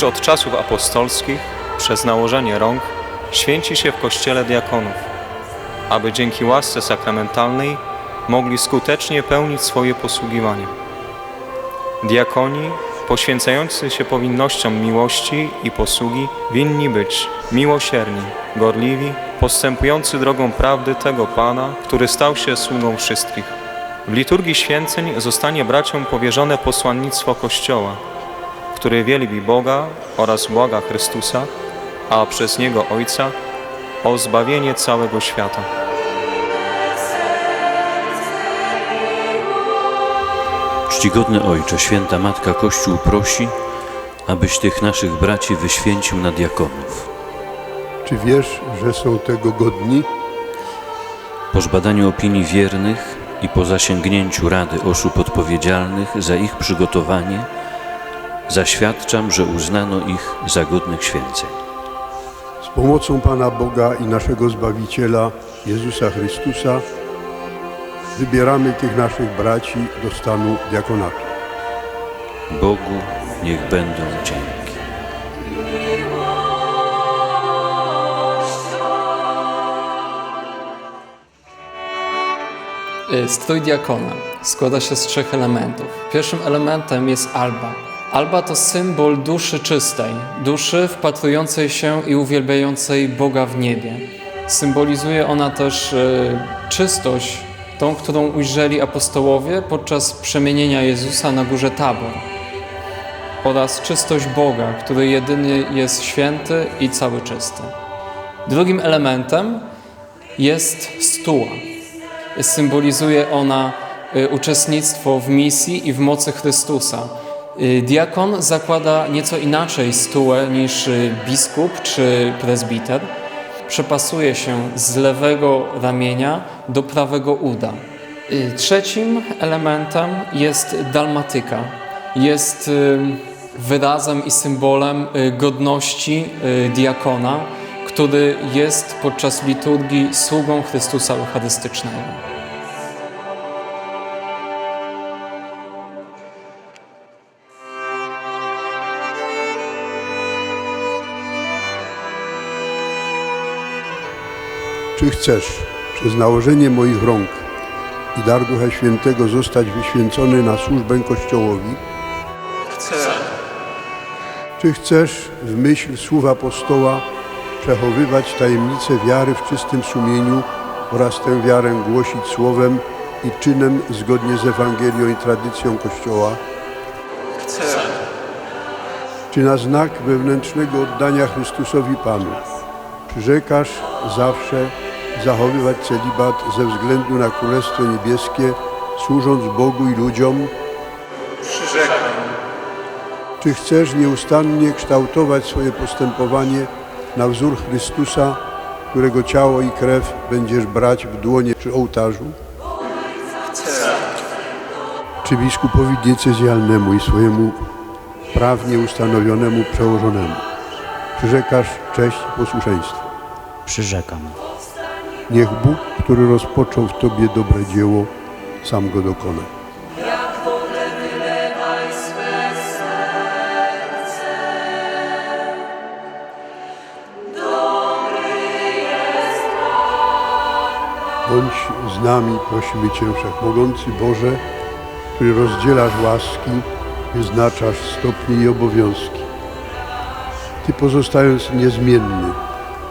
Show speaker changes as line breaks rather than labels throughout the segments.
Już od czasów apostolskich, przez nałożenie rąk, święci się w kościele diakonów, aby dzięki łasce sakramentalnej mogli skutecznie pełnić swoje posługiwanie. Diakoni, poświęcający się powinnościom miłości i posługi, winni być miłosierni, gorliwi, postępujący drogą prawdy tego Pana, który stał się sługą wszystkich. W liturgii święceń zostanie braciom powierzone posłannictwo Kościoła, który wielbi Boga oraz błaga Chrystusa, a przez Niego Ojca o zbawienie całego świata.
Czcigodny Ojcze, Święta Matka Kościół prosi, abyś tych naszych braci wyświęcił na diakonów.
Czy wiesz, że są tego godni?
Po zbadaniu opinii wiernych i po zasięgnięciu rady osób odpowiedzialnych za ich przygotowanie, zaświadczam, że uznano ich za godnych święceń.
Z pomocą Pana Boga i naszego Zbawiciela, Jezusa Chrystusa, wybieramy tych naszych braci do stanu diakonatu.
Bogu niech będą dzięki.
Y, Strój diakona składa się z trzech elementów. Pierwszym elementem jest alba. Alba to symbol duszy czystej, duszy wpatrującej się i uwielbiającej Boga w niebie. Symbolizuje ona też y, czystość, tą, którą ujrzeli apostołowie podczas przemienienia Jezusa na górze Tabor oraz czystość Boga, który jedyny jest święty i cały czysty. Drugim elementem jest stuła. Symbolizuje ona y, uczestnictwo w misji i w mocy Chrystusa. Y, Diakon zakłada nieco inaczej stułę niż y, biskup czy prezbiter. Przepasuje się z lewego ramienia do prawego uda. Y, Trzecim elementem jest dalmatyka. Jest wyrazem i symbolem godności diakona, który jest podczas liturgii sługą Chrystusa Eucharystycznego.
Czy chcesz przez nałożenie moich rąk i dar Ducha Świętego zostać wyświęcony na służbę Kościołowi? Chcę. Czy chcesz w myśl słów apostoła przechowywać tajemnicę wiary w czystym sumieniu oraz tę wiarę głosić słowem i czynem zgodnie z Ewangelią i tradycją Kościoła? Chcę. Czy na znak wewnętrznego oddania Chrystusowi Panu przyrzekasz zawsze zachowywać celibat ze względu na Królestwo Niebieskie, służąc Bogu i ludziom?
Przyrzekam.
Czy chcesz nieustannie kształtować swoje postępowanie na wzór Chrystusa, którego ciało i krew będziesz brać w dłonie przy ołtarzu?
Chcę.
Czy biskupowi diecezjalnemu i swojemu prawnie ustanowionemu przełożonemu przyrzekasz cześć i posłuszeństwo?
Przyrzekam.
Niech Bóg, który rozpoczął w Tobie dobre dzieło, sam go dokona. Bądź z nami, prosimy Cię, Wszechmogący Boże, który rozdzielasz łaski, wyznaczasz stopnie i obowiązki. Ty pozostając niezmienny,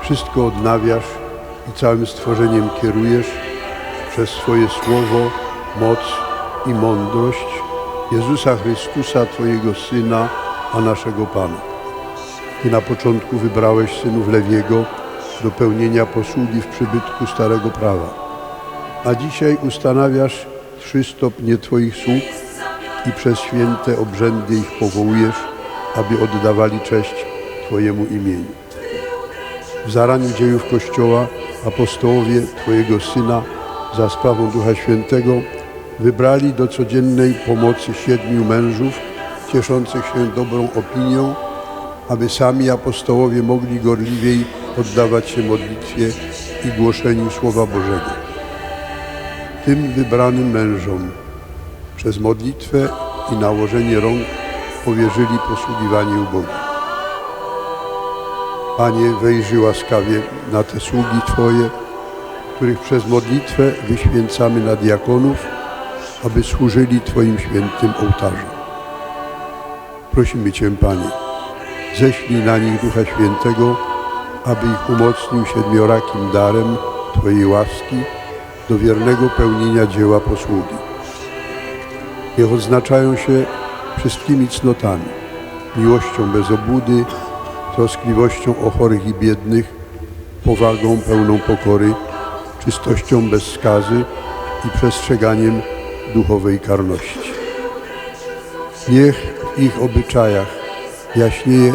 wszystko odnawiasz i całym stworzeniem kierujesz przez swoje słowo, moc i mądrość Jezusa Chrystusa, Twojego Syna, a naszego Pana. Ty na początku wybrałeś synów Lewiego do pełnienia posługi w przybytku Starego Prawa, a dzisiaj ustanawiasz trzy stopnie Twoich sług i przez święte obrzędy ich powołujesz, aby oddawali cześć Twojemu imieniu. W zaraniu dziejów Kościoła apostołowie Twojego Syna za sprawą Ducha Świętego wybrali do codziennej pomocy siedmiu mężów cieszących się dobrą opinią, aby sami apostołowie mogli gorliwiej oddawać się modlitwie i głoszeniu Słowa Bożego. Tym wybranym mężom przez modlitwę i nałożenie rąk powierzyli posługiwanie ubogim. Panie, wejrzyj łaskawie na te sługi Twoje, których przez modlitwę wyświęcamy na diakonów, aby służyli Twoim świętym ołtarzom. Prosimy Cię, Panie, ześlij na nich Ducha Świętego, aby ich umocnił siedmiorakim darem Twojej łaski do wiernego pełnienia dzieła posługi. Niech odznaczają się wszystkimi cnotami, miłością bez obłudy, troskliwością o chorych i biednych, powagą pełną pokory, czystością bez skazy i przestrzeganiem duchowej karności. Niech w ich obyczajach jaśnieje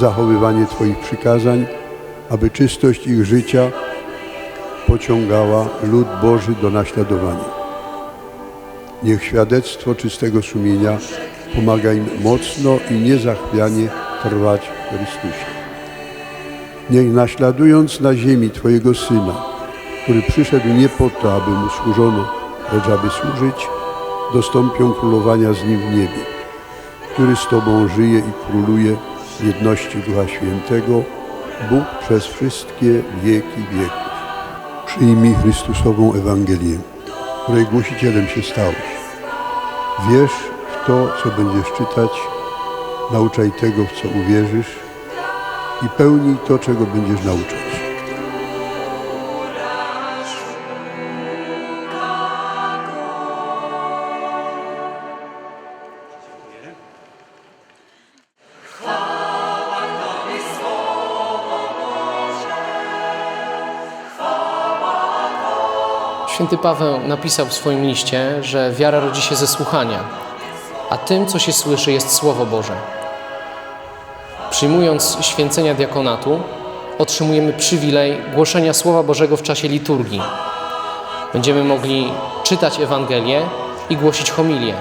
zachowywanie Twoich przykazań, aby czystość ich życia pociągała lud Boży do naśladowania. Niech świadectwo czystego sumienia pomaga im mocno i niezachwianie trwać w Chrystusie. Niech naśladując na ziemi Twojego Syna, który przyszedł nie po to, aby Mu służono, lecz aby służyć, dostąpią królowania z Nim w niebie, który z Tobą żyje i króluje w jedności Ducha Świętego, Bóg przez wszystkie wieki wieków. Przyjmij Chrystusową Ewangelię, której głosicielem się stałeś. Wierz w to, co będziesz czytać, nauczaj tego, w co uwierzysz i pełnij to, czego będziesz nauczać.
Święty Paweł napisał w swoim liście, że wiara rodzi się ze słuchania, a tym, co się słyszy, jest Słowo Boże. Przyjmując święcenia diakonatu, otrzymujemy przywilej głoszenia Słowa Bożego w czasie liturgii. Będziemy mogli czytać Ewangelię i głosić homilię.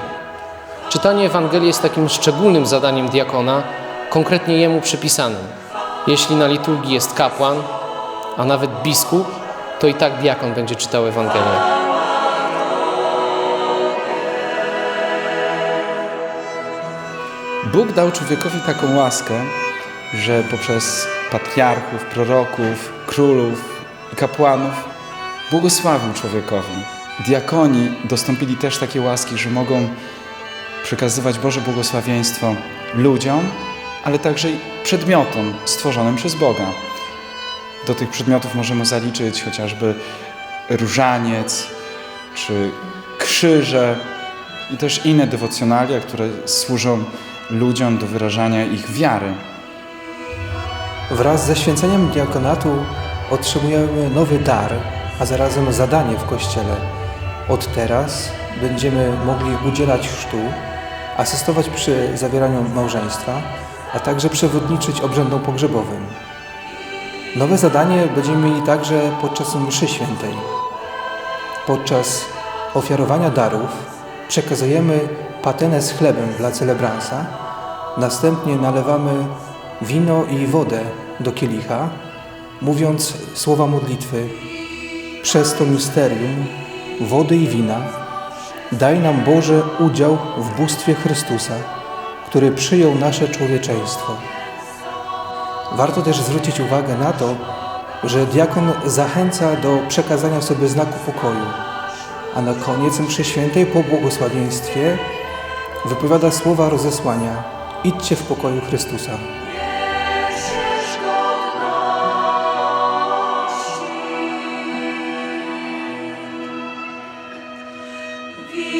Czytanie Ewangelii jest takim szczególnym zadaniem diakona, konkretnie jemu przypisanym. Jeśli na liturgii jest kapłan, a nawet biskup, to i tak diakon będzie czytał Ewangelię.
Bóg dał człowiekowi taką łaskę, że poprzez patriarchów, proroków, królów i kapłanów błogosławił człowiekowi. Diakoni dostąpili też takie łaski, że mogą przekazywać Boże błogosławieństwo ludziom, ale także przedmiotom stworzonym przez Boga. Do tych przedmiotów możemy zaliczyć chociażby różaniec czy krzyże i też inne dewocjonalia, które służą ludziom do wyrażania ich wiary.
Wraz ze święceniem diakonatu otrzymujemy nowy dar, a zarazem zadanie w Kościele. Od teraz będziemy mogli udzielać chrztu, asystować przy zawieraniu małżeństwa, a także przewodniczyć obrzędom pogrzebowym. Nowe zadanie będziemy mieli także podczas mszy świętej. Podczas ofiarowania darów przekazujemy patenę z chlebem dla celebransa, następnie nalewamy wino i wodę do kielicha, mówiąc słowa modlitwy przez to misterium wody i wina daj nam Boże udział w bóstwie Chrystusa, który przyjął nasze człowieczeństwo. Warto też zwrócić uwagę na to, że diakon zachęca do przekazania sobie znaku pokoju, a na koniec mszy świętej po błogosławieństwie wypowiada słowa rozesłania idźcie w pokoju Chrystusa. Give